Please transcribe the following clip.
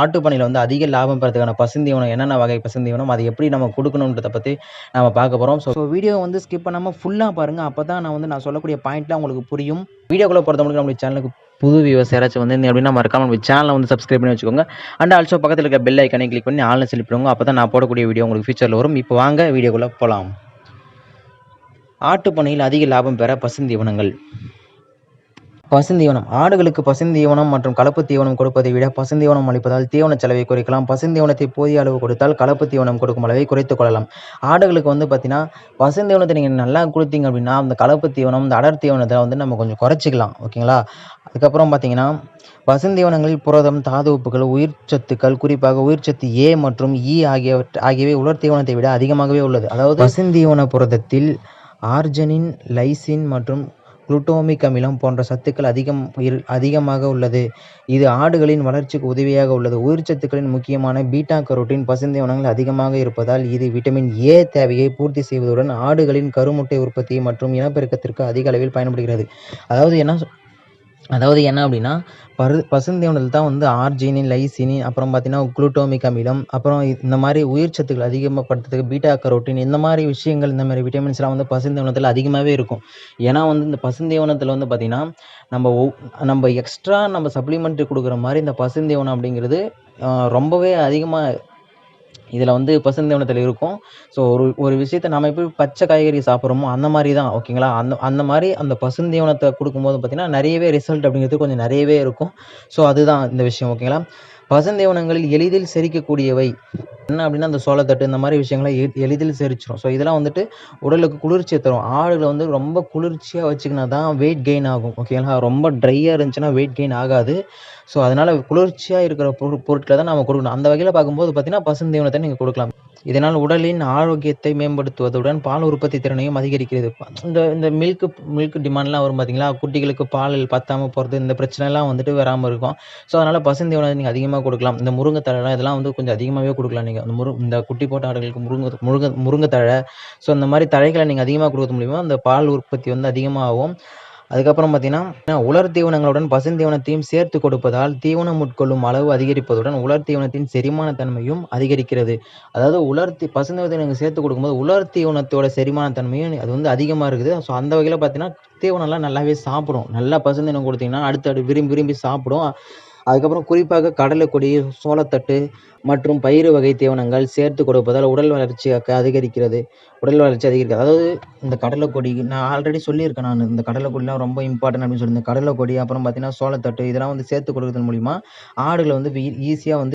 ஆட்டு பண்ணையில் வந்து அதிக லாபம் பெறதுக்கான பசுந்தீவனம் என்னென்ன வகை பசுந்தீவனம் அதை எப்படி நம்ம கொடுக்கணுன்றதை பற்றி நம்ம பார்க்க போகிறோம் ஸோ வீடியோ வந்து ஸ்கிப் பண்ணாமல் ஃபுல்லாக பாருங்கள் அப்போ தான் நான் வந்து நான் சொல்லக்கூடிய பாயிண்ட்லாம் உங்களுக்கு புரியும். வீடியோக்குள்ளே பொறுத்தவரைக்கும் நம்மளுடைய சேனலுக்கு புது வியூவர்ஸ் யாராச்சும் வந்து அப்படின்னா மறக்காம நம்ம சேனலை வந்து சப்ஸ்கிரைப் பண்ணி வச்சுக்கோங்க. அண்ட் ஆல்சோ பக்கத்தில் இருக்க பெல் ஐக்கனை கிளிக் பண்ணி ஆன்லைன் செலக்ட் அப்போ தான் நான் போடக்கூடிய வீடியோ உங்களுக்கு ஃபியூச்சரில் வரும். இப்போ வாங்க வீடியோக்குள்ளே போகலாம் ஆட்டுப்பனையில் அதிக லாபம் பெற பசுந்தீவனங்கள். பசுந்தீவனம் ஆடுகளுக்கு பசுந்தீவனம் மற்றும் கலப்பு தீவனம் கொடுப்பதை விட பசுந்தீவனம் அளிப்பதால் தீவன செலவை குறைக்கலாம். பசுந்தீவனத்தை போதிய அளவு கொடுத்தால் கலப்பு தீவனம் கொடுக்கும் அளவை குறைத்துக் கொள்ளலாம். ஆடுகளுக்கு வந்து பார்த்தீங்கன்னா பசுந்தீவனத்தை நீங்கள் நல்லா கொடுத்தீங்க அப்படின்னா அந்த கலப்பு தீவனம் இந்த அடர் தீவனத்தை வந்து நம்ம கொஞ்சம் குறைச்சிக்கலாம். ஓகேங்களா? அதுக்கப்புறம் பார்த்தீங்கன்னா பசுந்தீவனங்களில் புரதம் தாது உப்புகள் உயிர் சத்துக்கள் குறிப்பாக உயிர்ச்சத்து ஏ மற்றும் இ ஆகியவற்றை ஆகியவை உலர் தீவனத்தை விட அதிகமாகவே உள்ளது. அதாவது பசுந்தீவன புரதத்தில் ஆர்ஜனின் லைசின் மற்றும் குளுட்டோமிக் அமிலம் போன்ற சத்துக்கள் அதிகம் இரு அதிகமாக உள்ளது. இது ஆடுகளின் வளர்ச்சிக்கு உதவியாக உள்ளது. உயிர்ச்சத்துக்களின் முக்கியமான பீட்டா கரோட்டின் பசுந்தீவனங்கள் அதிகமாக இருப்பதால் இது விட்டமின் ஏ தேவையை பூர்த்தி செய்வதுடன் ஆடுகளின் கருமுட்டை உற்பத்தி மற்றும் இனப்பெருக்கத்திற்கு அதிக அளவில் பயன்படுகிறது. அதாவது என்ன அதாவது என்ன அப்படின்னா பரு பசுந்தீவனத்தில் தான் வந்து ஆர்ஜினின் லைசினின் அப்புறம் பார்த்தீங்கன்னா குளுட்டோமிக் அமிலம் அப்புறம் இந்த மாதிரி உயிர் சத்துக்கள் அதிகமாகப்படுத்துறதுக்கு பீட்டா கரோட்டின் இந்த மாதிரி விஷயங்கள் இந்த மாதிரி விட்டமின்ஸ்லாம் வந்து பசுந்தீவனத்தில் அதிகமாகவே இருக்கும். ஏன்னா வந்து இந்த பசுந்தீவனத்தில் வந்து பார்த்திங்கன்னா நம்ம நம்ம எக்ஸ்ட்ரா நம்ம சப்ளிமெண்ட்ரி கொடுக்குற மாதிரி இந்த பசுந்தீவனம் அப்படிங்கிறது ரொம்பவே அதிகமாக இதில் வந்து பசுந்தீவனத்தில் இருக்கும். ஸோ ஒரு ஒரு விஷயத்தை நம்ம எப்படி பச்சை காய்கறி சாப்பிட்றோமோ அந்த மாதிரி தான் ஓகேங்களா? அந்த அந்த மாதிரி அந்த பசுந்தீவனத்தை கொடுக்கும்போது பார்த்திங்கன்னா நிறையவே ரிசல்ட் அப்படிங்கிறது கொஞ்சம் நிறையவே இருக்கும். ஸோ அதுதான் இந்த விஷயம் ஓகேங்களா? பசுந்தீவனங்களில் எளிதில் செரிக்கக்கூடியவை என்ன அப்படின்னா அந்த சோளத்தட்டு இந்த மாதிரி விஷயங்களை எளிதில் செரிச்சிடும் ஸோ இதெல்லாம் வந்துட்டு உடலுக்கு குளிர்ச்சியை தரும். ஆடுகளை வந்து ரொம்ப குளிர்ச்சியாக வச்சுக்கினா தான் வெயிட் கெயின் ஆகும். ஓகேங்களா ரொம்ப ட்ரையாக இருந்துச்சுன்னா வெயிட் கெயின் ஆகாது. ஸோ அதனால் குளிர்ச்சியாக இருக்கிற பொருள் பொருட்களை தான் நம்ம கொடுக்கணும். அந்த வகையில் பார்க்கும்போது பார்த்தீங்கன்னா பசுந்தீவனத்தை நீங்கள் கொடுக்கலாம். இதனால் உடலின் ஆரோக்கியத்தை மேம்படுத்துவதுடன் பால் உற்பத்தி திறனையும் அதிகரிக்கிறது. இந்த இந்த மில்க் மில்க் டிமாண்ட்லாம் வரும் பார்த்தீங்களா? குட்டிகளுக்கு பால் பத்தாமல் போகிறது இந்த பிரச்சனைலாம் வந்துட்டு வராமல் இருக்கும். ஸோ அதனால் பசுந்தீவனத்தை நீங்கள் அதிகமாக கொடுக்கலாம். இந்த முருங்கை தலைலாம் இதெல்லாம் வந்து கொஞ்சம் அதிகமாகவே கொடுக்கலாம் நீங்கள் அந்த முரு இந்த குட்டி போட்ட ஆடுகளுக்கு முருங்கை முருங்கை முருங்கைத்தழை ஸோ இந்த மாதிரி தழைகளை நீங்கள் அதிகமாக கொடுக்க மூலியமாக அந்த பால் உற்பத்தி வந்து அதிகமாகும். அதுக்கப்புறம் பார்த்தீங்கன்னா உலர் தீவனங்களுடன் பசுந்தீவனத்தையும் சேர்த்து கொடுப்பதால் தீவனம் உட்கொள்ளும் அளவு அதிகரிப்பதுடன் உலர் தீவனத்தின் செரிமான தன்மையும் அதிகரிக்கிறது. அதாவது உலர் தீ பசுந்தீவனத்தை சேர்த்து கொடுக்கும்போது உலர் தீவனத்தோட செரிமான தன்மையும் அது வந்து அதிகமாக இருக்குது. ஸோ அந்த வகையில் பார்த்தீங்கன்னா தீவனம்லாம் நல்லாவே சாப்பிடும். நல்லா பசுந்தீவனம் கொடுத்தீங்கன்னா அடுத்து அடுத்து விரும்பி விரும்பி சாப்பிடும். அதுக்கப்புறம் குறிப்பாக கடலைக்கொடி சோளத்தட்டு மற்றும் பயிறு வகை தீவனங்கள் சேர்த்து கொடுப்பதால் உடல் வளர்ச்சி அதிகரிக்கிறது. உடல் வளர்ச்சி அதிகரிக்கிறது. அதாவது இந்த கடலைக்கொடி நான் ஆல்ரெடி சொல்லியிருக்கேன் நான். இந்த கடலைக்கொடிலாம் ரொம்ப இம்பார்ட்டன்ட் அப்படின்னு சொல்லியிருந்தேன். கடலைக்கொடி அப்புறம் பார்த்தீங்கன்னா சோளத்தட்டு இதெல்லாம் வந்து சேர்த்து கொடுக்கறது மூலிமா ஆடுகளை வந்து ஈஸியாக வந்து